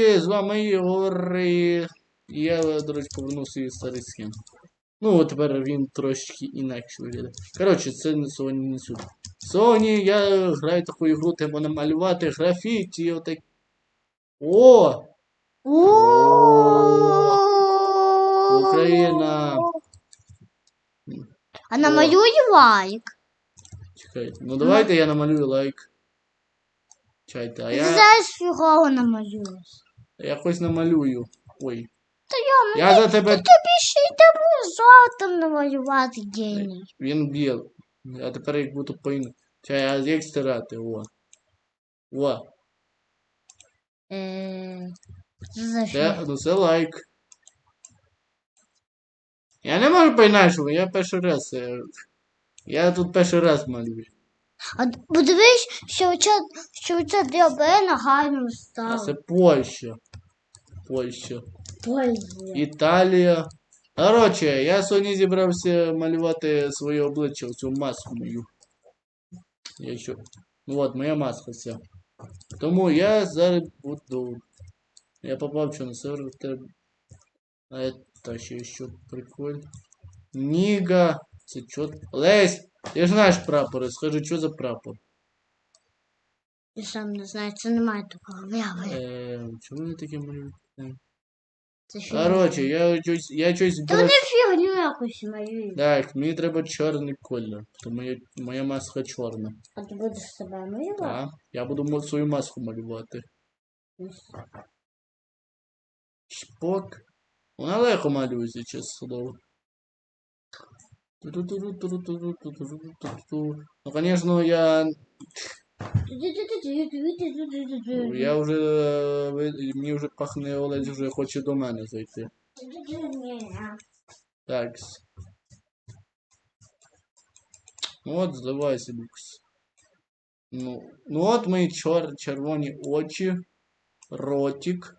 З вами Ігор. І я, до речі, повернув свій старий скін. Ну, от тепер він трошечки інакше виглядає. Коротше, це не Sony не сюди. Sony, я граю таку ігру, треба намалювати графіті, отак. О! Україна! А намалюй лайк. Чекайте. Ну давайте я намалюю лайк. Чайте, а Ти знаєш, фігово намалюєш. Я хоч намалюю. Ой. Та я, Я за тебе. тобі ще й тебе золотом намалювати геній. Він біл. А тепер як буду по Чай, а як стирати? О. О. Е, Це, ну це лайк. Я не можу по-інакшому, я перший раз. е, Я тут перший раз малюю. А подивись, що оця, що оця драбина гарно А це стала. Польща. Польща. Італія. Коротше, я сьогодні зібрався малювати своє обличчя, цю маску мою. Я що? Ну от, моя маска вся. Тому я зараз буду. Я попав що на сервер. А это ще що прикольно. Ніга. Це чо? Лесь! Ти ж знаєш прапори, скажи, що за прапор? Я сам не знаю, це немає такого. Е, чому вони таке малюють? Короче, я учусь, я щось Та не фігню якусь мою. Так, мне треба черный колір, То моя, моя маска черная. А ты будешь себе малювати? Да, я буду свою маску малювати. Шпок. Вона легко малюється, чесно слово. Ну, конечно, я я вже, мені вже пахне Олесь вже хоче до мене зайти. Так. Ну от, зливайся, Люкс. Ну, ну от мої чор, червоні очі, ротик.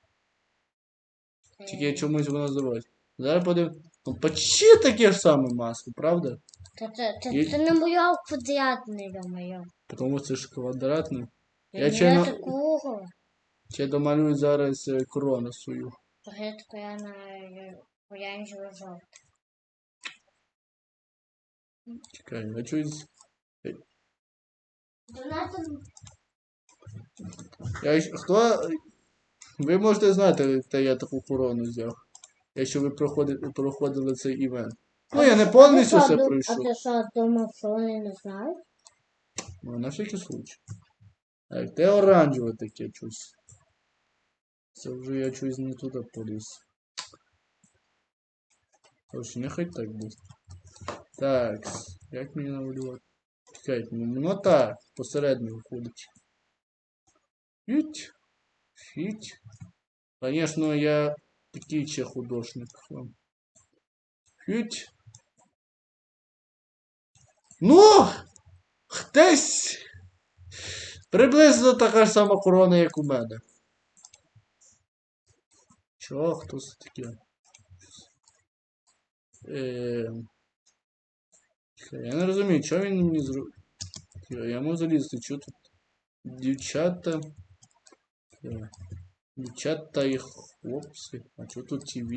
Тільки я чомусь воно називають. Зараз подив. Ну почти таке ж саме масло, правда? Та це, це, це не моя квадратне, я моя. Тому це ж квадратне. Я Я ще на- такого. Ще домалюю зараз е, корону свою. Рідко я на оранжево жовт. Чекай, я чусь. Я, щ- хто. Ви можете знати, де я таку корону взяв. Якщо ви проходили, проходили цей івент. Ну, я не повністю все А ти що, думав, що вони не знають? Ну, на всякий случай. Так, те оранжеве таке щось. Це вже я щось не туди поліз. Короче, нехай так буде. Так, як мені намалювати? Чекайте, ну ну так, посередньо виходить. Фіть. Фіть. Конечно, я такий ще художник. Фіть. Ну! Хтось приблизно така ж сама корона, як у мене. Чого? Хто це таке? Е... Я не розумію, що він мені зробив. Я можу залізти, що тут? Дівчата. Е, Дівчата і хлопці. А що тут ТВ?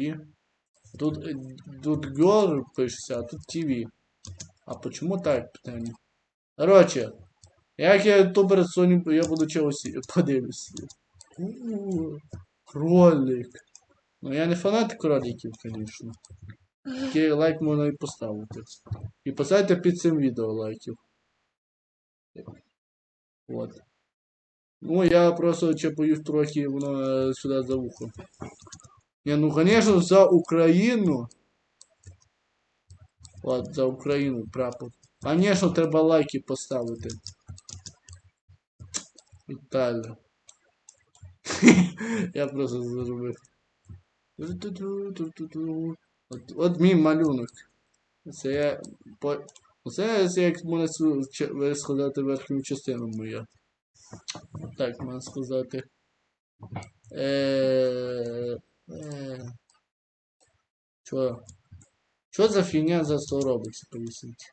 Тут, е, тут girl пишеться, а тут ТВ. А почему так питання? Короче, як я ютубер Sony, я буду чогось подивлюся. У, Кролик. Ну я не фанат кроликів, звісно. Такий лайк можна і поставити. І поставте під цим відео лайків. От. Ну, я просто чепуюсь трохи воно е, сюди за вухо. Не, ну конечно, за Україну. От, за Україну прапор. Конечно, треба лайки поставити. Італія. Я просто зробив. От, от мій малюнок. Це я. По... Це як можна сказати верхню частину моя. Так, можна сказати. Е... Е... Чо? Що за фігня за 100 робиться, поясніть?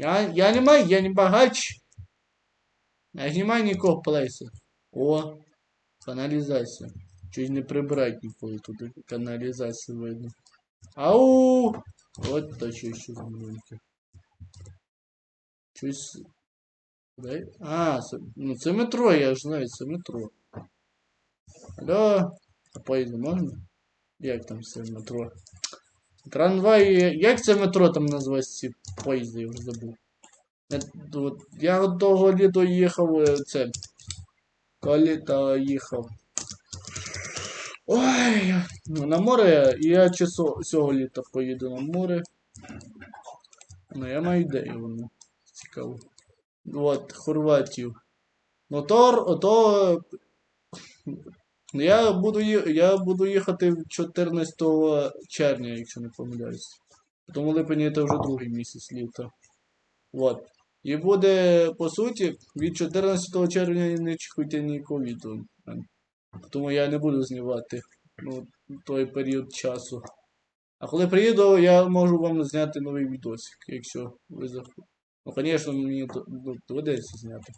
Я, я не маю, я не багач. Я ж не маю нікого плейса. О, каналізація. Щось не прибрать ніколи тут каналізацію видно. Ау! От то що ще за маленьке. Щось. Дай. А, це, ну це метро, я ж знаю, це метро. Алло, а поїзд можна? Як там це метро? Трамвай, як це метро там називається ці поїзди, я вже забув. Е, Я от того літа їхав е, це. Коли то їхав. Ой, ну на море, я чи со- цього літа поїду на море. Ну, я маю ідею, воно цікаво. От, Хорватію. Мотор, ото. Ну, Я буду, я буду їхати 14 червня, якщо не помиляюсь. Тому липень це вже другий місяць літа. От. І буде, по суті, від 14 червня не чекайте ніякого відео. Тому я не буду знімати ну, той період часу. А коли приїду, я можу вам зняти новий відосик, якщо ви захочете. Ну, звісно, мені ну, доведеться зняти.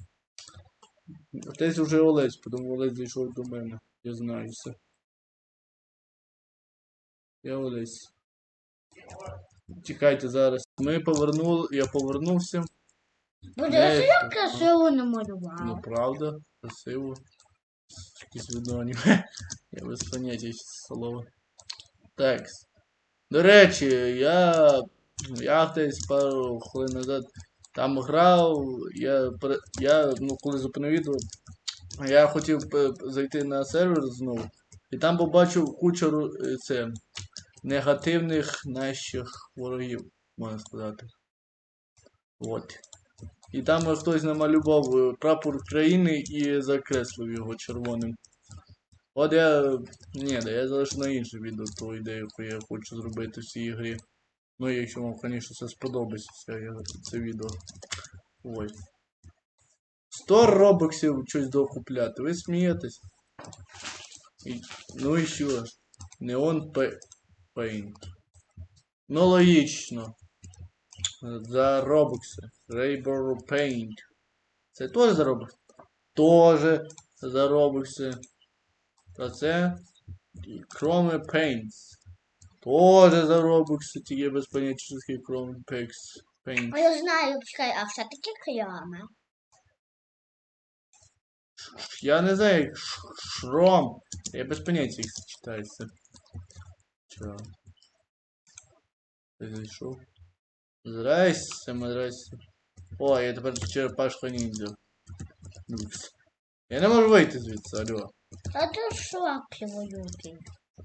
Десь вже Олесь, тому Олесь зайшов до мене. Я знаю все. Я Олесь. Чекайте зараз. Ми повернули, я повернувся. Буде Я- все як красиво Ну правда, красиво. Якісь видно аніме. Я без поняття слова. Так. До речі, я. Я десь пару хвилин назад там грав. Я, я ну, коли зупинив відео, я хотів зайти на сервер знову. І там побачив кучу е, це, негативних наших ворогів, можна сказати. От. І там е, хтось намалював е, прапор України і закреслив його червоним. От я. Ні, да я залишу на інше відео ту ідею, яку я хочу зробити в цій грі. Ну, якщо вам, звісно, це сподобається це, відео. Ось. 100 робоксів щось докупляти. Ви смієтесь? І, ну і що? Pa- Paint. Ну логічно. За робокси. Rainbow Paint. Це теж за робокси? Тоже за робокси. А це Chrome Paints. Тоже за робокси, тільки без поняття, що таке Chrome Paints. А я знаю, почекай, а все-таки кляме. Я не знаю, як шром. Я без поняття, як це читається. Чо? Ти зайшов? Здрасте, здрасте. О, я тепер черепашка ніндзя. Люкс. Я не можу вийти звідси, алло. А ти що, криволюбий?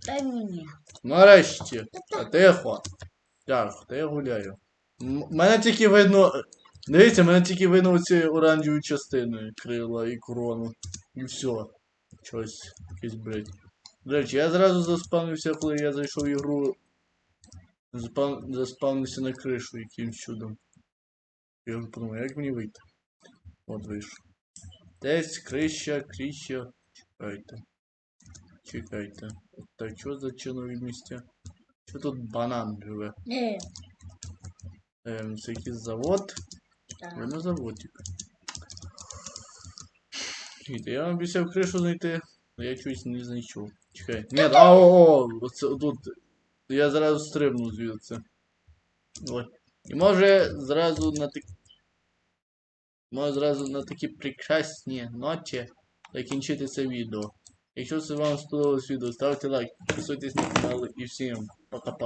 Дай мені. Нарешті. А тихо. Так, то я гуляю. М- Мене тільки видно. Дивіться, мене тільки видно оці оранжеві частини крила і корону. І все. Щось. Якийсь бред. До речі, я зразу заспавнився, коли я зайшов в ігру. Заспав... Заспавнився на кришу якимсь чудом. Я вже подумав, як мені вийти? От вийшов. Десь крища, крища. Чекайте. Чекайте. Так, що за чинові місця? Що тут банан живе? Не, Ем, це якийсь завод. так. Ви на заводик. Чекайте, я вам обіцяв кришу знайти, але я чогось не знайшов. Чекай. Ні, а о, о, оце тут. Я зразу стрибну звідси. Ой. І може зразу на такі. Може зразу на такі прекрасні ночі закінчити це відео. Якщо це вам сподобалось відео, ставте лайк, підписуйтесь на канал і всім пока-пока.